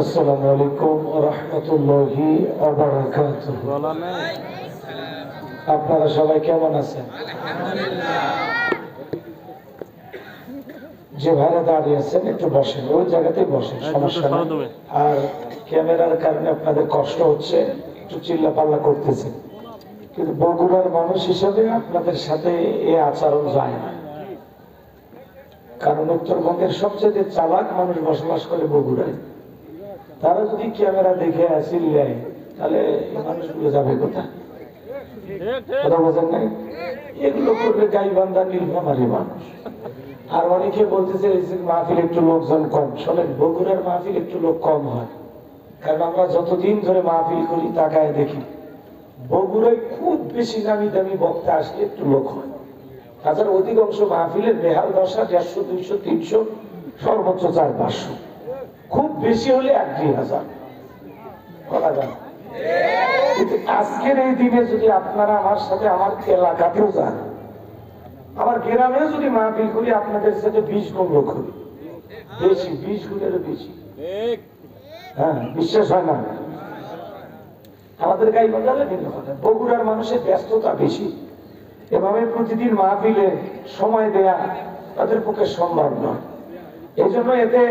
আসসালামু আলাইকুম রহমতুল্লাহি আপনারা সবাই কেমন আছেন? যে ভাইরা দাঁড়িয়ে আছেন একটু বসেন। ওই জায়গাতেই বসেন সমস্যা নেই। আর ক্যামেরার কারণে আপনাদের কষ্ট হচ্ছে একটু চিল্লা পাল্লা করতেছেন। কিন্তু বগুড়ার মানুষ হিসাবে আপনাদের সাথে এ আচরণ যায় না। কারণ উত্তরবঙ্গের সবচেয়ে চালাক মানুষ বসবাস করে বগুড়ায়। তারা যদি ক্যামেরা দেখে আসিল নেয়, তাহলে মানুষগুলো যাবে কথা মানুষ। আর অনেকে মাহফিল একটু লোকজন কম। শোনেন, বগুড়ার মাহফিল একটু লোক কম হয়। কারণ আমরা যতদিন ধরে মাহফিল করি, তাকায় দেখি, বগুড়ায় খুব বেশি দামি দামি বক্তা আসলে একটু লোক হয়। তাছাড়া অধিকাংশ মাহফিলের বেহাল দশা দেড়শো, দুইশো, তিনশো, সর্বোচ্চ চার পাঁচশো। খুব বেশি হলে এক দুই হাজার। করা আজকের এই দিনে যদি আপনারা আমার সাথে আমার এলাকাতেও যান, আমার গ্রামেও যদি মাহফিল করি, আপনাদের সাথে বিশ গুণ হবে বেশি, বিশ গুণেরও বেশি। হ্যাঁ বিশ্বাস হয় না? আমাদের গাই বাজারে বগুড়ার মানুষের ব্যস্ততা বেশি। এভাবে প্রতিদিন মাহফিলে সময় দেয়া তাদের পক্ষে সম্ভব নয়। এই জন্য এতে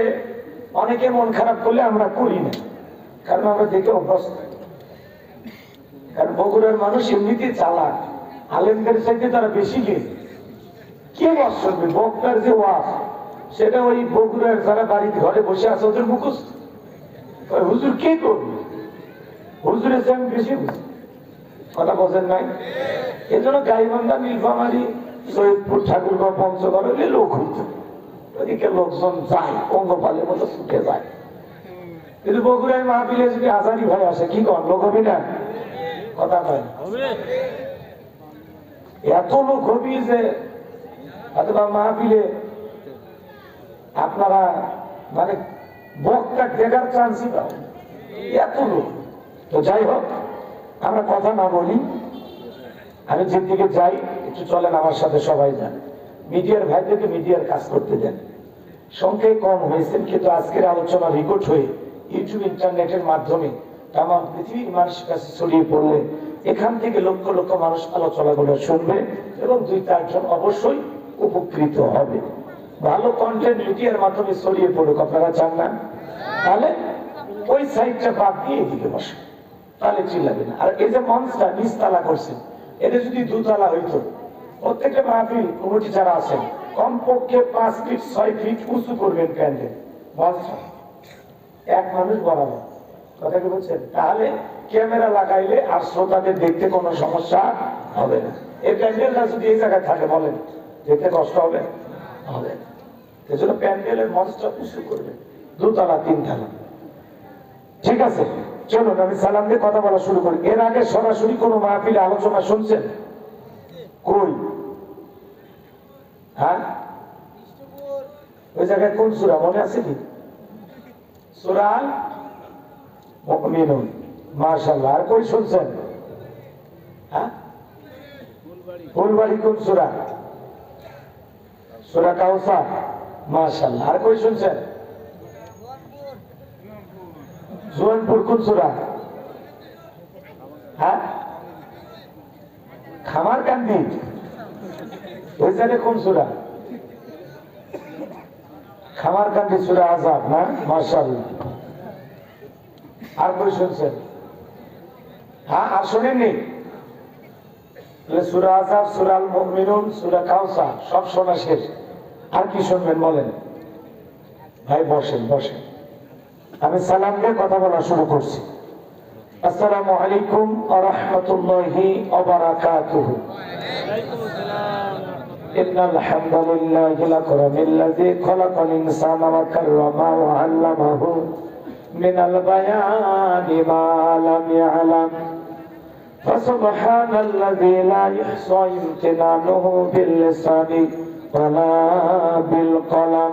অনেকে মন খারাপ করলে আমরা করি না, কারণ আমরা দেখে অভ্যস্ত। কারণ বগুড়ার মানুষ এমনিতে চালাক, আলেমদের চাইতে তারা বেশি গে কে ওয়াজ শুনবে? বক্তার যে ওয়াজ, সেটা ওই বগুড়ার যারা বাড়িতে ঘরে বসে আছে, ওদের মুখস্থ। হুজুর কে করবে? হুজুরের চেয়ে আমি বেশি বুঝি। কথা বোঝেন নাই? এই জন্য গাইবান্ধা নীলফামারি ঠাকুরগাঁও পঞ্চগড় লোক হইত। ওদিকে লোকজন যায় মতো ছুটে যায়। কিন্তু বগুড়ায় মাহফিলে যদি ভাই আসে কি কর? লোক হবে না? কথা কয় এত লোক হবি যে অথবা মাহফিলে আপনারা মানে বক্তা দেখার চান্সই পাও এত লোক। তো যাই হোক আমরা কথা না বলি, আমি যেদিকে যাই, একটু চলেন আমার সাথে সবাই যান। মিডিয়ার ভাইদেরকে মিডিয়ার কাজ করতে দেন। সংখ্যায় কম হয়েছেন কিন্তু আজকের আলোচনা রেকর্ড হয়ে ইউটিউব ইন্টারনেটের মাধ্যমে তাম পৃথিবীর মানুষের কাছে ছড়িয়ে পড়লে এখান থেকে লক্ষ লক্ষ মানুষ আলোচনাগুলো শুনবে এবং দুই চারজন অবশ্যই উপকৃত হবে। ভালো কন্টেন্ট মিডিয়ার মাধ্যমে ছড়িয়ে পড়ুক, আপনারা চান না? তাহলে ওই সাইডটা বাদ দিয়ে এদিকে বসে তাহলে চিল্লাবে না। আর এই যে মঞ্চটা নিচতলা করছেন এটা যদি দুতলা হইতো, প্রত্যেকটা মাহফিল কমিটি যারা আছেন, কমপক্ষে পাঁচ ফিট ছয় ফিট উঁচু করবেন প্যান্ডেল মঞ্চটা এক মানুষ বরাবর কথা কি বলছেন? তাহলে ক্যামেরা লাগাইলে আর শ্রোতাদের দেখতে কোনো সমস্যা হবে না। এই প্যান্ডেলটা যদি এই জায়গায় থাকে, বলেন, দেখতে কষ্ট হবে? হবে। এই প্যান্ডেলের মঞ্চটা উঁচু করবে দুতলা, তিনতলা। ঠিক আছে? চলুন, আমি সালাম দিয়ে কথা বলা শুরু করি। এর আগে সরাসরি কোনো মাহফিলে আলোচনা শুনছেন? কই? হ্যাঁ? ওই জায়গায় কোন সুরা, মনে আছে কি? মুমিনুন। মাশাআল্লাহ, আর কই শুনছেন? হ্যাঁ? ফুলবাড়ি সুরা? সুরা আর কই শুনছেন? জোয়ানপুর কোন সুরা? হ্যাঁ? খামার কান্দি ওই জায়গায় কোন সুরা? খামার কান্দি সুরা আজাব না? মার্শাল্লাহ আর কই শুনছেন। হ্যাঁ আর শোনেননি? সুরা আজাব সুরাল মুমিনুন সুরা কাউসা সব শোনা শেষ। আর কি শুনবেন বলেন? ভাই, বসেন বসেন। আমি সালাম দিয়ে কথা বলা শুরু করছি আসসালামু আলাইকুম ওয়া রাহমাতুল্লাহি ওয়া বারাকাতুহু إن الحمد لله الأكرم الذي خلق الإنسان وكرمه وعلمه من البيان ما لم يعلم فسبحان الذي لا يحصى امتنانه باللسان ولا بالقلم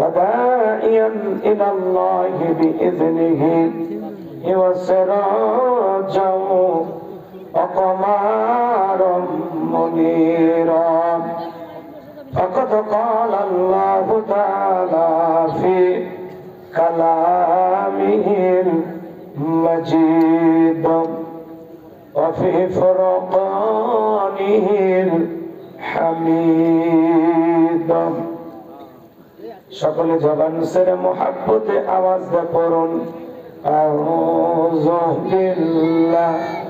وداعيا إلى الله بإذنه وسراجا وقمارا منيرا فقد قال الله تعالى في كلامه المجيد وفي فرقانه الحميد. সকলে জবান সেরে মোহাব্বতে আওয়াজ দে পড়ুন। আউযু বিল্লাহি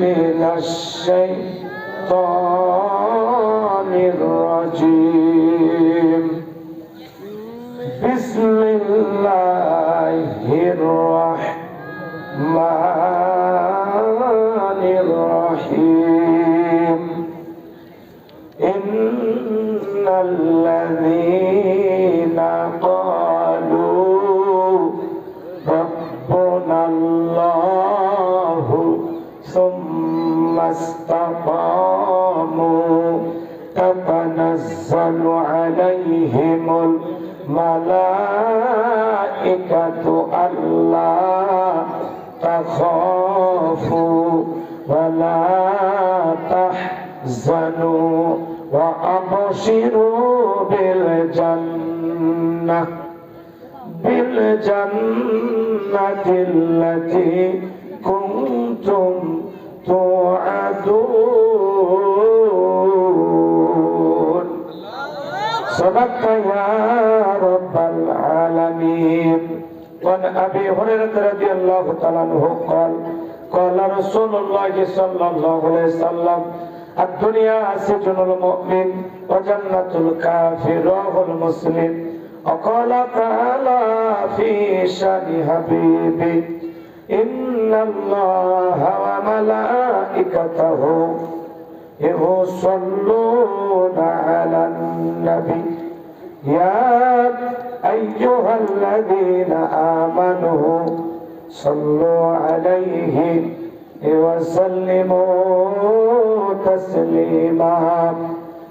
মিনাশ توعدون صدقت يا رب العالمين وعن أبي هريرة رضي الله تعالى عنه قال قال رسول الله صلى الله عليه وسلم الدنيا سجن المؤمن وجنة الكافر رواه المسلم وقال تعالى في شان حبيبي إن الله وملائكته يصلون على النبي يا أيها الذين آمنوا صلوا عليه وسلموا تسليما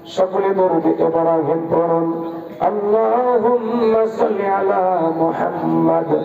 شكل درد إبراهيم برم اللهم صل على محمد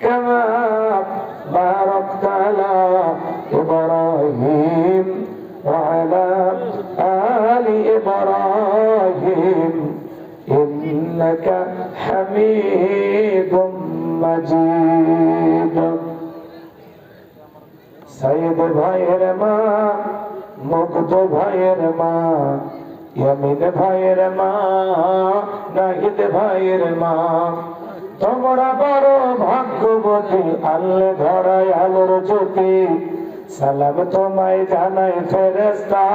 كما باركت على إبراهيم وعلى آل إبراهيم إنك حميد مجيد সাইদ ভাইয়ের মা মুগ্ধ ভাইয়ের মা ইয়ামিন ভাইয়ের মা নাহিদ ভাইয়ের মা তোমরা বড় ভাগ্যবতী, আল্লে ধরায় আলোর জ্যোতি। সালাম তোমায় জানাই ফেরেস্তা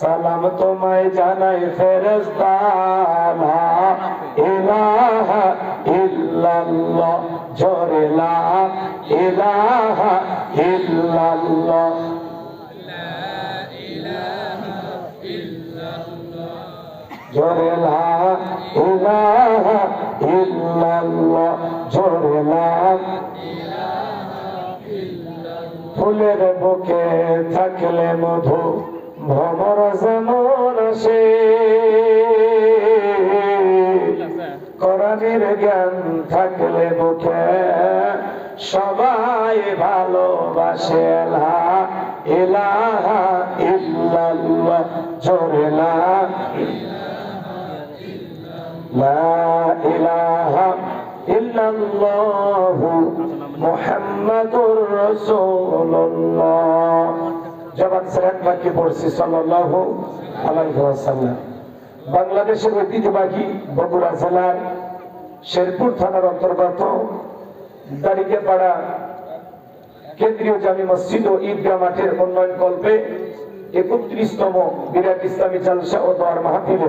সালাম তোমায় জানাই ফেরেস্তা ইলাহা ফুলের বুকে থাকলে মধু, ভ্রমর যেমন আসে কোরআনের জ্ঞান থাকলে বুকে সবাই ভালোবাসে। লা ইলাহা ইল্লাল্লাহ, জোরে ইলাহা মুহাম্মাদুর রাসূলুল্লাহ। জবান মোহাম্মদকে পড়ছি, সাল্লাল্লাহু আলাইহি ওয়াসাল্লাম। বাংলাদেশের ঐতিহ্যবাহী বগুড়া জেলার শেরপুর থানার অন্তর্গত দাড়িকেপাড়া কেন্দ্রীয় জামি মসজিদ ও ঈদগাহ মাঠের উন্নয়ন কল্পে একত্রিশতম বিরাট ইসলামী জালসা ও দোয়ার মাহফিলে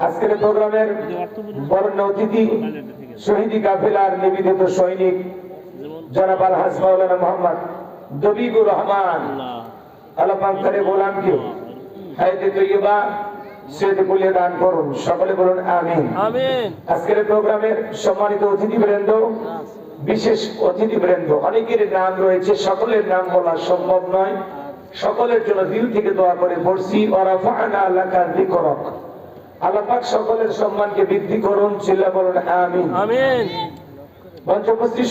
আজকের প্রোগ্রামের বরণ্য অতিথি শহীদি কাফেলার নিবেদিত সৈনিক জনাব আলহাজ মাওলানা মোহাম্মদ দবিবুর রহমান। দান করুন। সকলে বলুন আমিন। আজকের প্রোগ্রামের সম্মানিত অতিথিবৃন্দ বিশেষ অতিথিবৃন্দ অনেকের নাম রয়েছে সকলের নাম বলা সম্ভব নয়। সকলের জন্য দিল থেকে দোয়া করে পড়ছি লাকা যিকরক। আল্লাহ পাক সকলের সম্মানকে বৃদ্ধি করুন চিল্লা বলুন আমিন।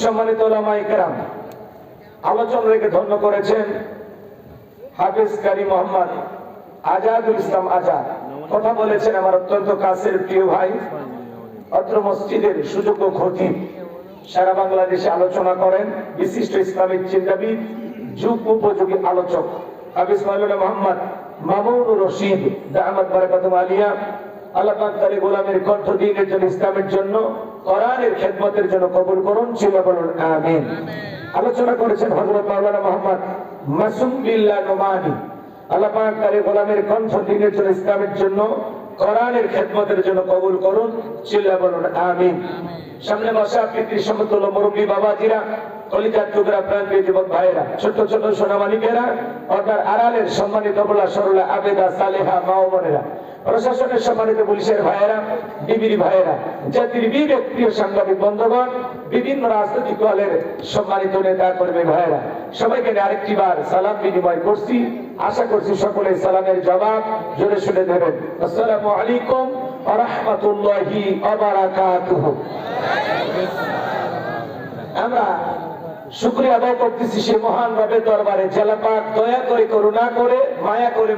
সম্মানিত আলোচনা রেখে ধন্য করেছেন হাফিজ কারি মোহাম্মদ আজাদুল ইসলাম আজাদ। কথা বলেছেন আমার অত্যন্ত কাছের প্রিয় ভাই অত্র মসজিদের সুযোগ্য খতিব। সারা বাংলাদেশে আলোচনা করেন বিশিষ্ট ইসলামিক চিন্তাবিদ যুগ উপযোগী আলোচক। হাফিজ মাওলানা মোহাম্মদ মামুনুর রশিদ বারাকাতুম আলিয়া আল্লাহ গোলামের কণ্ঠ দিনের জন্য ইসলামের জন্য কোরআনের খেদমতের জন্য কবুল করুন বলুন আমিন। আলোচনা করেছেন হযরত মাওলানা মোহাম্মদ মাসুম বিল্লাহ নোমানি। আল্লাহ গোলামের কণ্ঠ দিনের জন্য ইসলামের জন্য কোরআনের খেদমতের জন্য কবুল করুন চিল্লা বলুন আমিন। সামনে বসা পিতৃ সমতুল্য মুরব্বী বাবাজিরা কলিজার টুকরা যুবক ভাইয়েরা ছোট ছোট সোনামানিকেরা অর্থাৎ আড়ালের সম্মানিত বলা সরলা আবেদা সালেহা মা ও বোনেরা। প্রশাসনের সম্মানিত পুলিশের ভাইয়েরা ডিবির ভাইয়েরা, জাতির বিবেক, প্রিয় সাংবাদিক বন্ধুগণ, বিভিন্ন রাজনৈতিক দলের সম্মানিত নেতা কর্মী ভাইয়েরা, সবাইকে আরেকটি বার সালাম বিনিময় করছি। আশা করছি সকলে সালামের জবাব জোরে শুনে দেবেন আসসালামু আলাইকুম রাহমাতুল্লাহি আমরা করতেছি সে দরবারে। জেলাপাক দয়া করে করে, মায়া করে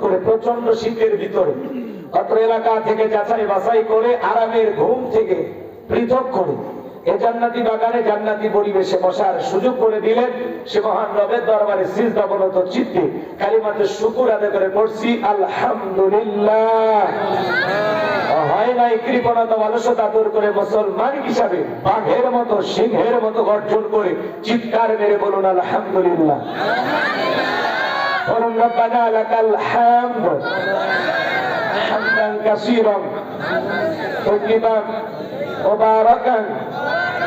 করে প্রচণ্ড শীতের ভিতরে, অত্র এলাকা থেকে যাচাই বাছাই করে, আরামের ঘুম থেকে পৃথক করে। এ জান্নাতি বাগানে জান্নাতি পরিবেশে বসার সুযোগ করে দিলেন সে মহান রবের দরবারে সিজদা বলত চিত্তে কালিমাতে শুকুর আদায় করে পড়ছি, আলহামদুলিল্লাহ। হয় নাই কৃপণতা অলসতা দূর করে মুসলমান হিসাবে বাঘের মতো, সিংহের মতো গর্জন করে চিৎকার মেরে বলুন, আলহামদুলিল্লাহ। বলুন, রব্বানা লাকাল হামদ। হামদান কাসীরান তৈয়িবান, মুবারাকান।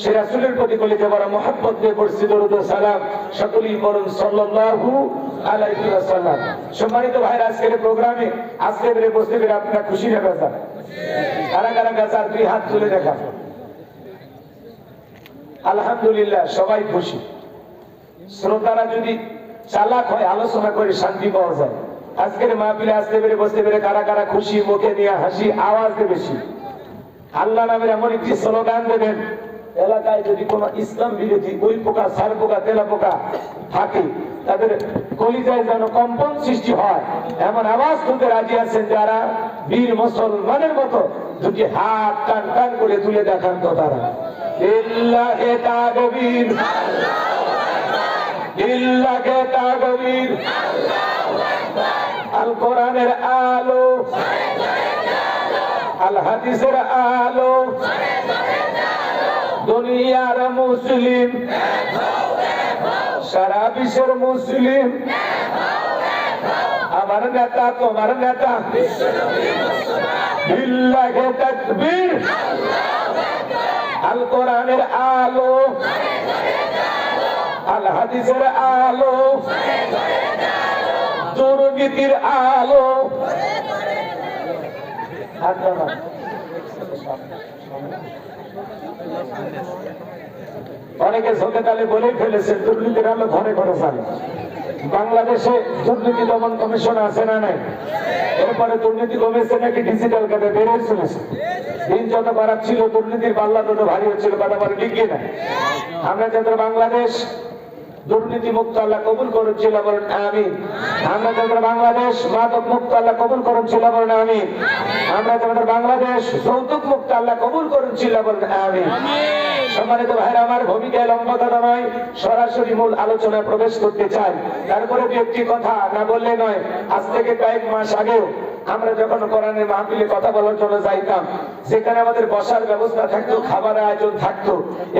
সে রাসূলের প্রতি কলিতে বড় মহব্বত দিয়ে পড়ছি, দরুদ সালাম, সকলেই বলুন সাল্লাল্লাহু আলাইহি ওয়াসাল্লাম। সম্মানিত ভাইরা, আজকের প্রোগ্রামে আজকে বেরে বসতে পেরে আপনারা খুশি না? বেজা কারা কারা গাছার দুই হাত তুলে দেখা আলহামদুলিল্লাহ, সবাই খুশি। শ্রোতারা যদি চালাক হয়, আলোচনা করে শান্তি পাওয়া যায়। আজকের মাহফিলে আসতে পেরে বসতে পেরে কারা কারা খুশি, মুখে নিয়ে হাসি, আওয়াজ দেবে আল্লাহ নামের এমন একটি স্লোগান দেবেন এলাকায় যদি কোন ইসলাম বিরোধী ওই পোকা, সার পোকা, তেলা পোকা থাকে, তাদের কলিজায় যেন কম্পন সৃষ্টি হয়, এমন আওয়াজ তুলতে রাজি আছেন যারা বীর মুসলমানের মতো দুটি হাত টান টান করে তুলে দেখান তো তারা। আল কোরআনের আলো। আল হাদিসের আলো। দুনিয়ার মুসলিম। সারা বিশ্বের মুসলিম। আমার নেতা, তোমার নেতা। বিল্লাহে তাকবীর। আল কোরআনের আলো। আল হাদিসের আলো। দুর্নীতির আলো। হাত। অনেকে চোখে তালে বলেই ফেলেছে দুর্নীতির আলো ঘরে ঘরে চালে। বাংলাদেশে দুর্নীতি দমন কমিশন আছে না নাই? এরপরে দুর্নীতি কমেছে নাকি ডিজিটাল কার্ডে বেড়ে চলেছে? দিন যত খারাপ ছিল দুর্নীতির পাল্লা তত ভারী হচ্ছিল কথা বলে ঠিক না আমরা যাদের বাংলাদেশ দুর্নীতি মুক্ত আল্লাহ কবুল করেছিল বলেন আমি আমরা যাদের বাংলাদেশ মাদক মুক্ত আল্লাহ কবুল করেছিল বলেন আমি আমরা যাদের বাংলাদেশ যৌতুক মুক্ত আল্লাহ কবুল বলেন আমি সম্মানিত ভাইরা আমার ভূমিকায় লম্বা কথা নয় সরাসরি মূল আলোচনায় প্রবেশ করতে চাই। তারপরে দু একটি কথা না বললে নয় আজ থেকে কয়েক মাস আগেও আমরা যখন কোরআনের মাহফিলে কথা বলার জন্য যাইতাম সেখানে আমাদের বসার ব্যবস্থা থাকতো খাবার আয়োজন থাকতো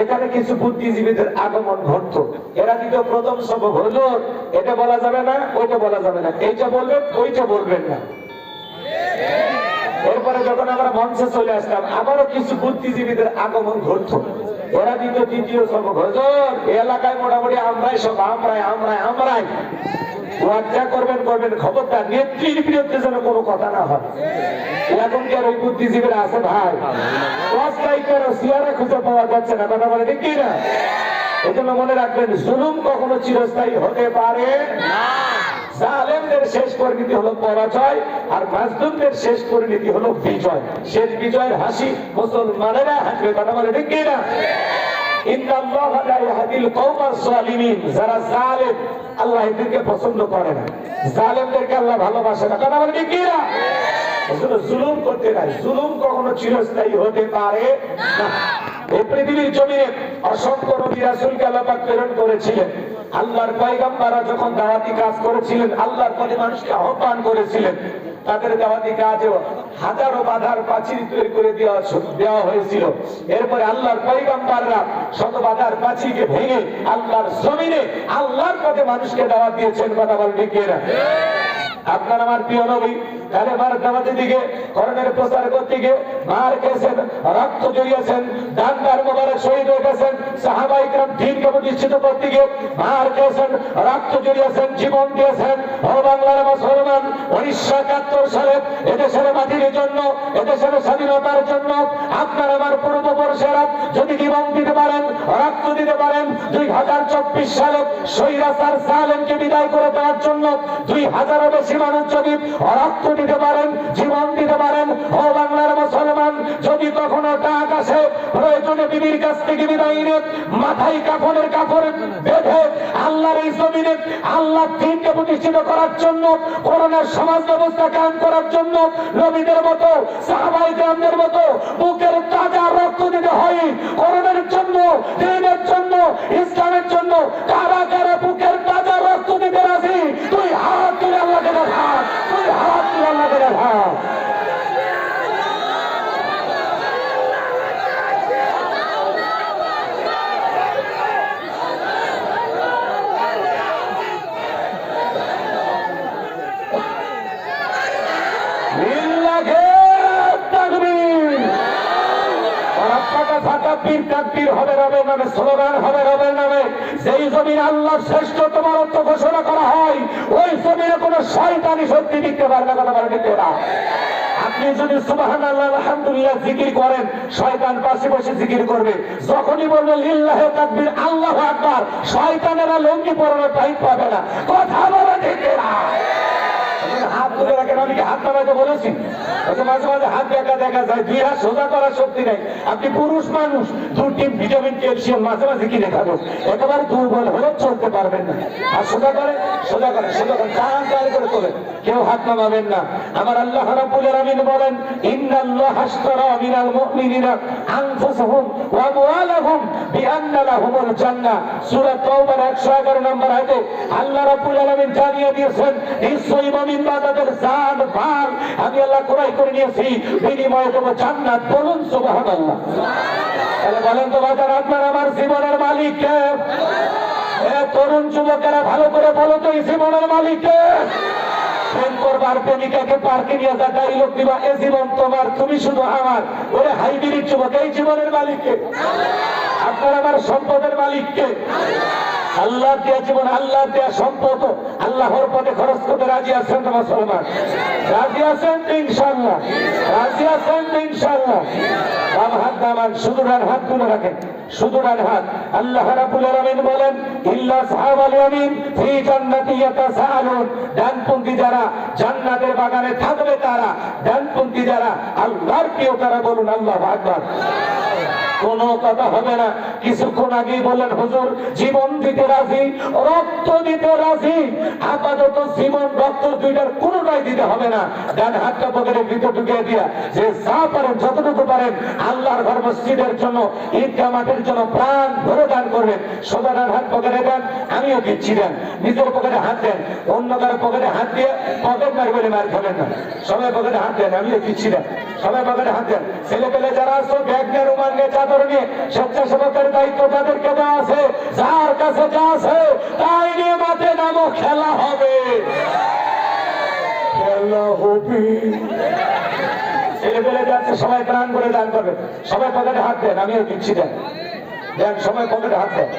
এখানে কিছু বুদ্ধিজীবীদের আগমন ঘটতো। এরা দিত প্রথম সব হজুর এটা বলা যাবে না ওইটা বলা যাবে না। এইটা বলবেন ওইটা বলবেন না। এরপরে যখন আমরা মঞ্চে চলে আসতাম আবারও কিছু বুদ্ধিজীবীদের আগমন ঘটতো এরা দিত দ্বিতীয় এই এলাকায় মোটামুটি আমরাই সব, আমরাই আমরাই আমরাই। করবেন করবেন, খবরটা নেত্রীর বিরুদ্ধে যেন কোনো কথা না হয়। এখনকার ওই বুদ্ধিজীবীরা আছে ভাই? সিয়ারা খুঁজে পাওয়া যাচ্ছে না, কথা বলে ঠিক কি না এই জন্য মনে রাখবেন, জুলুম কখনো চিরস্থায়ী হতে পারে জালেমদের শেষ পরিণতি হলো পরাজয় আর মাজলুমদের শেষ পরিণতি হলো বিজয়। শেষ বিজয়ের হাসি মুসলমানেরা হাসবে, কথা বলে ঠিক না। কখনো অসংখ্য রাসূলকে আল্লাহ প্রেরণ করেছিলেন। আল্লাহর পয়গম্বররা যখন দাওয়াতি কাজ করেছিলেন, আল্লাহর পথে মানুষকে আহ্বান করেছিলেন, তাদের দাওয়াতি কাজে হাজারো বাধার প্রাচীর তৈরি করে দেওয়া দেওয়া হয়েছিল এরপরে আল্লাহর পয়গম্বররা শত বাধার প্রাচীরকে ভেঙে আল্লাহর জমিনে আল্লাহর পথে মানুষকে দাওয়াত দিয়েছেন কথা বলেন ঠিক? আপনার আমার প্রিয় নবী তাহলে মার দাওয়াতের দিকে করণের প্রচার করতে গিয়ে মার গেছেন রক্ত জড়িয়েছেন ডান্ডার মোবারক শহীদ হয়ে গেছেন সাহাবাই গ্রাম দিনকে প্রতিষ্ঠিত করতে গিয়ে মার গেছেন রক্ত জড়িয়েছেন, জীবন দিয়েছেন। বাংলার মুসলমান উনিশশো একাত্তর সালে এদেশের মাটির জন্য, এদেশের স্বাধীনতার জন্য আপনার আমার পূর্ববর্ষেরা যদি জীবন দিতে পারেন, রক্ত দিতে পারেন, দুই হাজার চব্বিশ সালে সৈরাসার সালেমকে বিদায় করে দেওয়ার জন্য দুই হাজারও বেশি মানুষ যদি রক্ত দিতে পারেন, জীবন দিতে পারেন। ও বাংলার মুসলমান, যদি কখনো ডাক আসে, প্রয়োজনে বিবির কাছ থেকে বিদায় নিয়ে মাথায় কাপড়ের কাপড় বেঁধে আল্লাহর এই জমিনে আল্লাহ দিনকে প্রতিষ্ঠিত করার জন্য, করোনার সমাজ ব্যবস্থা কায়েম করার জন্য নবীদের মতো, সাহাবাই গ্রামদের মতো বুকের তাজা রক্ত দিতে হয়। করোনার জন্য দিনের জন্য, ইসলামের জন্য কারা কারা বুকের তাজা দিতে রাজি তুই হাত তুলে আল্লাহকে দেখা তুই হাত তুলে আল্লাহকে দেখা ফাতাব্বির তাকবীর হবে রবের নামে, স্লোগান হবে রবের নামে। যেই জমিনে আল্লাহর শ্রেষ্ঠ তোমারত্ব ঘোষণা করা হয় ওই জমিনে কোনো শয়তানি শক্তি টিকতে পারে না বলে টিকতে না আপনি যদি সুবাহান আল্লাহ আলহামদুলিল্লাহ জিকির করেন শয়তান পাশে বসে জিকির করবে। যখনই বলবেন লিল্লাহে তাকবীর আল্লাহ আকবার শয়তানেরা লঙ্গি পরানোর টাইম পাবে না। কথা বলে টিকতে না হাত তুলে রাখেন আমি হাত নামাইতে বলেছি? মাঝে মাঝে হাত দেখা দেখা যায় দুই হাত সোজা করার শক্তি নেই। আপনি পুরুষ মানুষ দুটি ভিটামিন ক্যালসিয়াম মাঝে মাঝে কিনে খাব একেবারে দুর্বল হলে চলতে পারবেন না। আর সোজা করে সোজা করে সোজা করে টান টান করে তোলেন। কেউ হাত নামাবেন না। আমার আল্লাহ রাব্বুল আলামিন বলেন, ইন্নাল্লাহ আশতারা মিনাল মুমিনিনা আনফুসাহুম ওয়া আমওয়ালাহুম বিআন্না জান্নাহ। সূরা তাওবার 111 নম্বর আয়াতে আল্লাহ রাব্বুল আলামিন জানিয়ে দিয়েছেন, নিশ্চয়ই মুমিন বান্দাদের জান মাল আমি আল্লাহ ক্রয় করে নিয়েছি। বিনিময়ে দেবো জান্নাত। বলুন, সুবহানাল্লাহ। তাহলে বলেন তো বাজার আপনার আমার জীবনের মালিক তরুণ যুবকেরা ভালো করে বলো তো এই জীবনের মালিক কে করবার নিয়ে এ জীবন তোমার, তুমি শুধু আমার। এই জীবনের মালিককে। আপনার আমার সম্পদের মালিককে। আল্লাহ দেয়া জীবন, আল্লাহ দেয়া সম্পদ, আল্লাহর পথে খরচ করতে রাজি আছেন তো মুসলমান? রাজি আছেন তো ইনশাল্লাহ রাজি আছেন তো ইনশাল্লাহ বাম হাত নামান শুধু ডান হাত তুলে রাখেন। শুধু ডান হাত। আল্লাহ রাব্বুল আলামিন বলেন, ইল্লা সাহাবাল ইয়ামিন, ফি জান্নাতি ইয়াতাসাআলুন। ডানপন্থী যারা জান্নাতের বাগানে থাকবে তারা, ডানপন্থী যারা আল্লাহর প্রিয়, তারা বলুন, আল্লাহু আকবার। কোনো কথা হবে না। কিছুক্ষণ আগেই বললেন, হুজুর, জীবন দিতে রাজি, রক্ত দিতে রাজি, আপাতত জীবন, রক্ত দুইটার কোনোটাই দিতে হবে না। ডান হাতটা পকেটের ভিতর ঢুকিয়ে দিয়া, যে যা পারেন, যতটুকু পারেন, আল্লাহর ঘর মসজিদের জন্য, ঈদগাহ মাঠের জন্য প্রাণ ভরে দান করবেন। সোজা ডান হাত পকেটে দেন, আমিও দিচ্ছি দেন। নিজের পকেটে হাত দেন, অন্য কারও পকেটে হাত দিয়ে পকেট মার বলে মার খাবেন না। সবাই পকেটে হাত দেন, আমিও দিচ্ছি দেন। সবাই পকেটে হাত দেন। ছেলে পেলে যারা আসো ব্যাগ নিয়ে রুমাল নিয়ে নিয়ে স্বেচ্ছাসেবকের দায়িত্ব যাদেরকে দেওয়া আছে, যার কাছে যা আছে, তাই নিয়ে মাঠে নামো, খেলা হবে। খেলা হবে। সবাই প্রাণ করে দান সবাই পকেটে হাত দেন, আমিও দিচ্ছি দেন। দেন, সবাই পকেটে হাত দেন।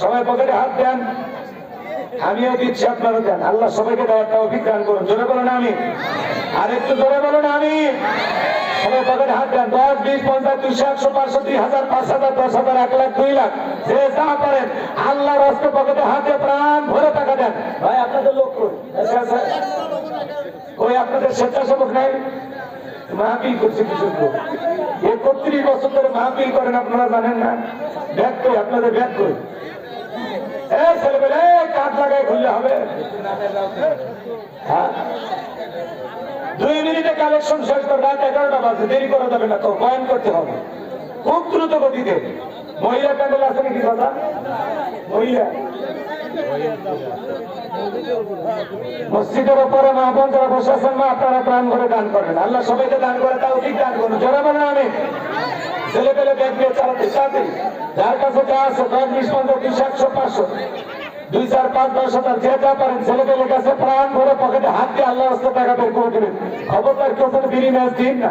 সবাই পকেটে হাত দেন। আমিও দিচ্ছি আপনারও দেন। আল্লাহ সবাইকে দেওয়ারটা অভিজ্ঞান করুন। জোরে বলুন আমি। আর একটু জোরে বলুন আমি। ভাই আপনাদের আচ্ছা, আচ্ছা। ওই করছে বছর ধরে করেন আপনারা জানেন না? ব্যাগ কই আপনাদের ব্যাগ কই এই খুললে হবে। হ্যাঁ? দুই মিনিটে কালেকশন শেষ করে রাত এগারোটা বাজে, দেরি করা যাবে না তো করতে হবে। খুব দ্রুত গতিতে। মহিলা প্যান্ডেল আছে নাকি দাদা? মহিলা। মসজিদের উপরে মা যারা বসে আছেন, মা আপনারা প্রাণ করে দান করেন। আল্লাহ সবাইকে দান করে তাও ঠিক দান করুন। জোরে বলেন আমি ছেলে পেলে ব্যাগ দিয়ে চালাতে যার কাছে যা আছে, দশ, বিশ পঞ্চাশ দুইশো একশো, পাঁচশো। দুই চার পাঁচ দশ হাজার যে যা পারেন কাছে প্রাণ ভরে পকেটে হাত দিয়ে আল্লাহ রাস্তা টাকা বের করে দেবেন। খবরদার কেউ বিড়ি ম্যাচ দিন না।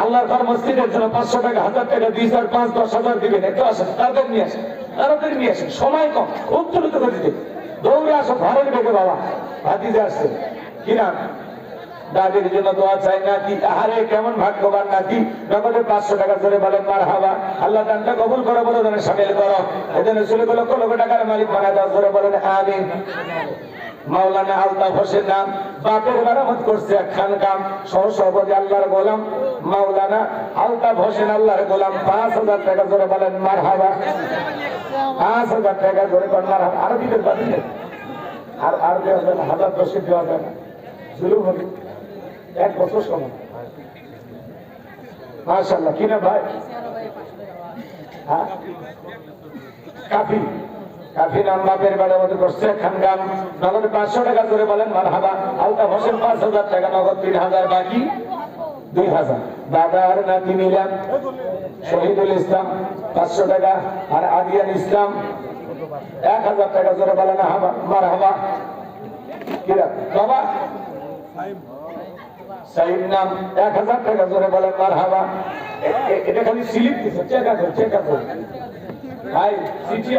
আল্লাহর ঘর মসজিদের জন্য পাঁচশো টাকা, হাজার টাকা, দুই চার, পাঁচ, দশ হাজার দিবেন। একটু আসেন, তাদের নিয়ে আসেন, তাড়াতাড়ি নিয়ে আসেন, সময় কম, খুব দ্রুত দৌড়ে আসো ঘরের বেগে বাবা। ভাতিজে আসছে। কি নাম? দাদির জন্য দোয়া চাই নাকি আহারে, কেমন ভাগ্যবান নাকি নগদে পাঁচশো টাকা ধরে বলেন মার হাওয়া আল্লাহ দানটা কবুল করো বলে যেন সামিল করো। এজন্য ষোলো লক্ষ লক্ষ টাকার মালিক বানায় দাও ধরে বলেন, আমিন। মাওলানা আলতাফ হোসেন নাম। বাপের মেরামত করছে একখান কাম। সহ সভাপতি আল্লাহর গোলাম। মাওলানা আলতাফ হোসেন আল্লাহর গোলাম, পাঁচ হাজার টাকা ধরে বলেন মার হাওয়া পাঁচ হাজার টাকা ধরে মার হাওয়া আরও দিতে পারেন আর আর দেওয়া না, হাজার দশে দেওয়া না। জুলুম হবে। এক বছর সময়। মাশাল্লাহ কিনা ভাই? হ্যাঁ? কাফি। কাফি নাম বাপের বেড়ে মতো করছে, খানগাম। নগদ পাঁচশো টাকা করে বলেন মার হাবা আলতা হোসেন, পাঁচ হাজার টাকা, নগদ তিন হাজার বাকি। দুই হাজার। দাদার নাতি মিলাম শহীদুল ইসলাম পাঁচশো টাকা আর আদিয়ান ইসলাম এক হাজার টাকা জোরে বলেন হাবা মার হাবা বাবা। নাম এক হাজার টাকা জোরে বলেন মার এটা খালি স্লিপ চেকা ভাই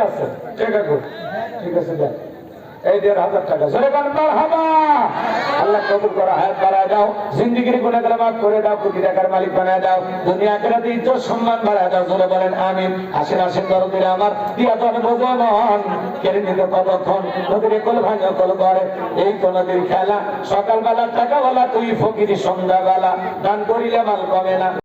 আছে ঠিক আছে এই দেড় হাজার টাকা। বলেন মার হাবা! আল্লাহ কবুল করা, হায়াত বাড়ায় দাও। জিন্দিগির গুণে করে মাফ করে দাও, কোটি টাকার মালিক বানায় দাও। দুনিয়া করে ইজ্জত সম্মান বাড়ায় দাও, জোরে বলেন, আমিন। আসেন আসেন, দরদিরে আমার, দিয়া তো বোঝে মন কেড়ে নিতে কতক্ষণ, নদীর কল ভাঙে কল করে এই তো নদীর খেলা সকালবেলা টাকাওয়ালা, তুই ফকিরি সন্ধ্যাবেলা। দান করিলে মাল কমে না।